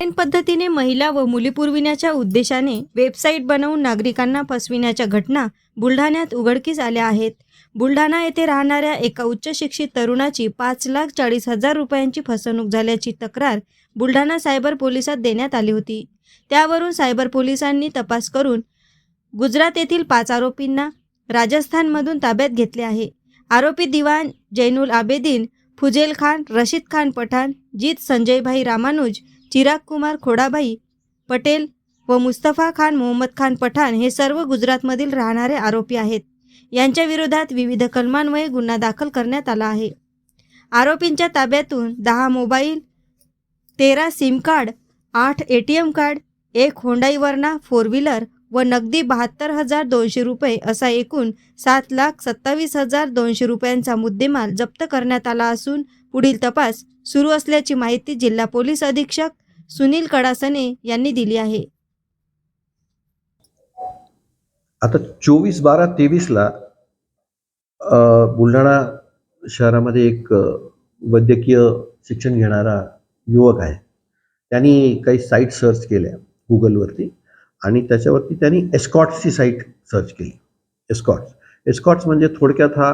Online पद्धतीने महिला व मुली पुरविण्याच्या उद्देशाने वेबसाईट बनवून नागरिकांना फसविण्याच्या घटना बुलढाण्यात उघडकीस आल्या आहेत. बुलढाणा येथे राहणाऱ्या एका उच्च शिक्षित तरुणाची पाच लाख चाळीस हजार रुपयांची फसवणूक झाल्याची तक्रार बुलढाणा सायबर पोलिसात देण्यात आली होती. त्यावरून सायबर पोलिसांनी तपास करून गुजरात येथील पाच आरोपींना राजस्थानमधून ताब्यात घेतले आहे. आरोपी दिवाण जैनुल आबेदीन फुजेल खान रशीद खान पठाण जीत संजयभाई रामानुज चिराग कुमार खोडाभाई पटेल व मुस्तफा खान मोहम्मद खान पठाण हे सर्व गुजरातमधील राहणारे आरोपी आहेत. यांच्या विरोधात विविध कलमान्वये गुन्हा दाखल करण्यात आला आहे. आरोपींच्या ताब्यातून दहा मोबाईल तेरा सिम कार्ड आठ ए टी एम कार्ड एक होंडाई वरना फोर व्हीलर व नगदी बहात्तर हजार दोनशे रुपये असा एकूण सात लाख सत्तावीस हजार दोनशे रुपयांचा मुद्देमाल जप्त करण्यात आला असून पुढील तपास सुरू असल्याची माहिती जिल्हा पोलीस अधीक्षक सुनील कडासने यांनी दिली आहे. आता चोवीस बारा तेवीसला बुलढाणा शहरामध्ये एक वैद्यकीय शिक्षण घेणारा युवक आहे. त्यांनी काही साईट सर्च केल्या गुगलवरती आणि त्याच्यावरती त्यांनी एस्कॉट्सची साईट सर्च केली. एस्कॉट्स. एस्कॉट्स म्हणजे थोडक्यात हा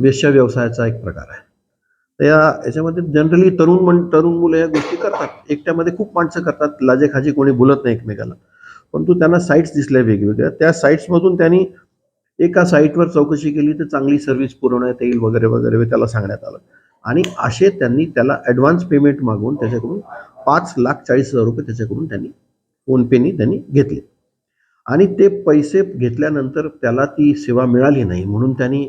वेश्या व्यवसायाचा एक प्रकार आहे. या याच्यामध्ये जनरली तरुण म्हण तरुण मुलं या गोष्टी करतात. एकट्यामध्ये खूप माणसं करतात. लाजेखाजी कोणी बोलत नाही एकमेकाला. परंतु त्यांना साईट्स दिसल्या वेगवेगळ्या. त्या साईट्समधून त्यांनी एका साईटवर चौकशी केली तर चांगली सर्व्हिस पुरवण्यात येईल वगैरे वगैरे त्याला सांगण्यात आलं. आणि असे त्यांनी त्याला ॲडव्हान्स पेमेंट मागवून त्याच्याकडून पाच लाख चाळीस हजार रुपये त्याच्याकडून त्यांनी फोनपेनी त्यांनी घेतले. आणि ते पैसे घेतल्यानंतर त्याला ती सेवा मिळाली नाही म्हणून त्यांनी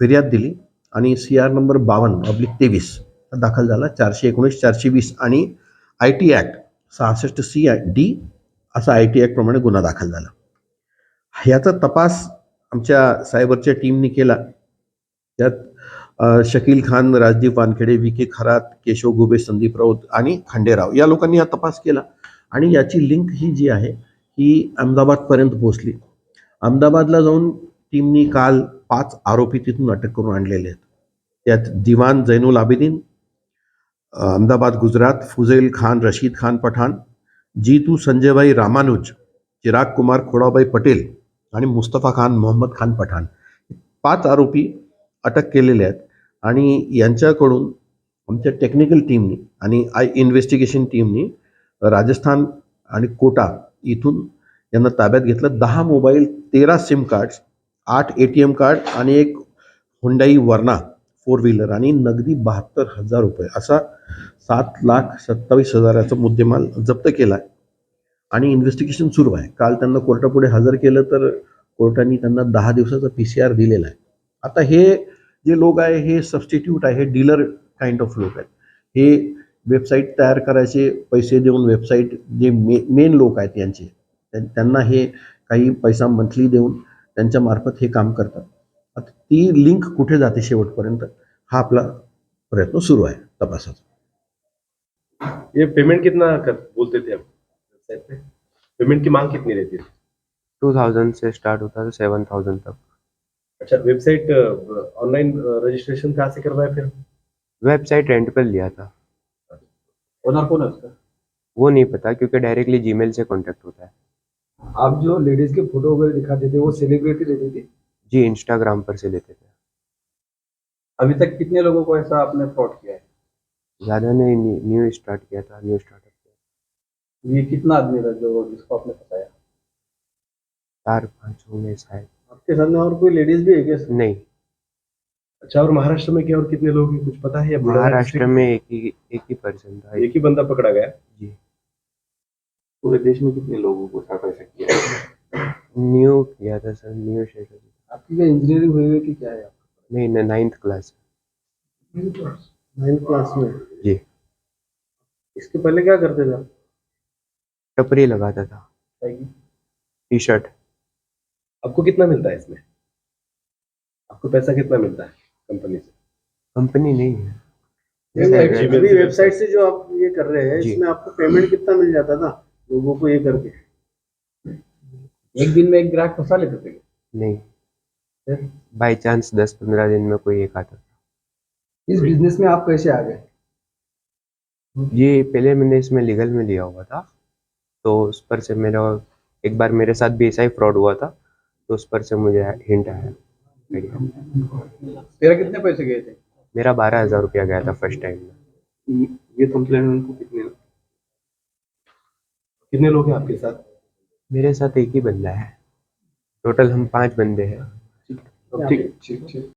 फिर्याद दिली. आणि सी आर नंबर बावन्न अब्लिक तेवीस. दाखल झाला चारशे एकोणीस चारशे वीस आणि आय टी ॲक्ट सहासष्ट सी आय डी असा आय टी ॲक्टप्रमाणे गुन्हा दाखल झाला. ह्याचा तपास आमच्या सायबरच्या टीमने केला. त्यात शकील खान राजदीप वानखेडे विखे खरात केशव गुबे संदीप राऊत आणि खांडेराव या लोकांनी हा तपास केला. आणि याची लिंक ही जी आहे ही अहमदाबादपर्यंत पोहोचली. अहमदाबादला जाऊन टीमनी काल पाच आरोपी तिथून अटक करून आणलेले आहेत. त्यात दिवान जैनुल आबिदीन अहमदाबाद गुजरात फुझैल खान रशीद खान पठाण जीतू संजयभाई रामानुज चिराग कुमार खोडाबाई पटेल आणि मुस्तफा खान मोहम्मद खान पठाण पाच आरोपी अटक केलेले आहेत आणि यांच्याकडून आमच्या टेक्निकल टीमनी आणि आय इन्व्हेस्टिगेशन टीमनी राजस्थान आणि कोटा इथून यांना ताब्यात घेतलं. दहा मोबाईल तेरा सिम कार्ड्स आठ ए टी एम कार्ड आणि एक हुंडाई वर्ना फोर व्हीलर आणि नगदी बहात्तर हजार रुपये असा सात लाख सत्तावीस हजाराचा मुद्देमाल जप्त केला आहे आणि इन्व्हेस्टिगेशन सुरू आहे. काल त्यांना कोर्टापुढे हजर केलं तर कोर्टाने त्यांना दहा दिवसाचा पी सी आर दिलेला आहे. आता हे जे लोक आहे हे सबस्टिट्यूट आहे हे डीलर काइंड ऑफ लोक आहेत. हे वेबसाईट तयार करायचे पैसे देऊन वेबसाईट जे मे मेन लोक आहेत यांचे त्यां- त्यांना हे काही पैसा मंथली देऊन त्यांच्या मार्फत हे काम करतात. आता ती लिंक कुठे जाते शेवटपर्यंत? हा आपला प्रयत्न सुरू आहे. तपासाचा. ये पेमेंट कितना कर बोलते थे हम वेबसाइट पे? पेमेंट की मांग कितनी रहती है? टू थाउज़ेंड से स्टार्ट होता था सेवन थाउज़ेंड तक। अच्छा वेबसाइट ऑनलाइन रजिस्ट्रेशन कहाँ से करवाया फिर? वेबसाइट रेंट पर लिया था। ओनर कौन है उसका? वो नहीं पता क्योंकि डायरेक्टली जीमेल से कांटेक्ट होता है। आप जो लेडीज़ के फ़ोटो वगैरह दिखाते थे वो सेलिब्रिटी रहती थी? जी इंस्टाग्राम पर से लेते थे। अभी तक कितने लोगों को ऐसा आपने फ्रॉड किया है? ज़्यादा ने न्यू स्टार्ट किया था न्यू स्टार्टअप किया ये कितना आदमी था जो जिसको आपने फंसाया? चार पाँच होंगे शायद। आपके सामने और कोई लेडीज़ भी है क्या नहीं। अच्छा और महाराष्ट्र में क्या और कितने लोग हैं कुछ पता है या महाराष्ट्र में एक ही एक ही पर्सन था। एक ही बंदा पकड़ा गया? जी। पूरे देश में कितने लोगों को साथ ऐसा किया न्यू किया था सर न्यू शेयर आपकी क्या इंजीनियरिंग हुई है कि क्या है नहीं नाइन्थ क्लास नाइन्थ क्लास में? जी। इसके पहले क्या करते थे टपरी लगाता था। टी शर्ट आपको कितना मिलता है इसमें? आपको पैसा कितना मिलता है कंपनी से? कंपनी नहीं है। वेबसाइट से जो आप ये कर रहे हैं इसमें आपको पेमेंट कितना मिल जाता था? लोगों को ये करके। एक दिन में एक ग्राहक फंसा लेते थे। नहीं। फिर? बाई चांस दस पंद्रह दिन में कोई एक आता था। इस बिज़नेस में आप कैसे आ गए? ये पहले मैंने इसमें लीगल में लिया हुआ था। तो उस पर से मेरा एक बार मेरे साथ भी ऐसा ही फ्रॉड हुआ था तो उस पर से मुझे हिंट आया। तेरा कितने पैसे गए थे? मेरा बारह हज़ार रुपया गया था फ़र्स्ट टाइम में। ये कंप्लेन उनको। कितने कितने लोग हैं आपके साथ? मेरे साथ एक ही बंदा है। टोटल हम पांच बंदे हैं। ठीक। ठीक ठीक।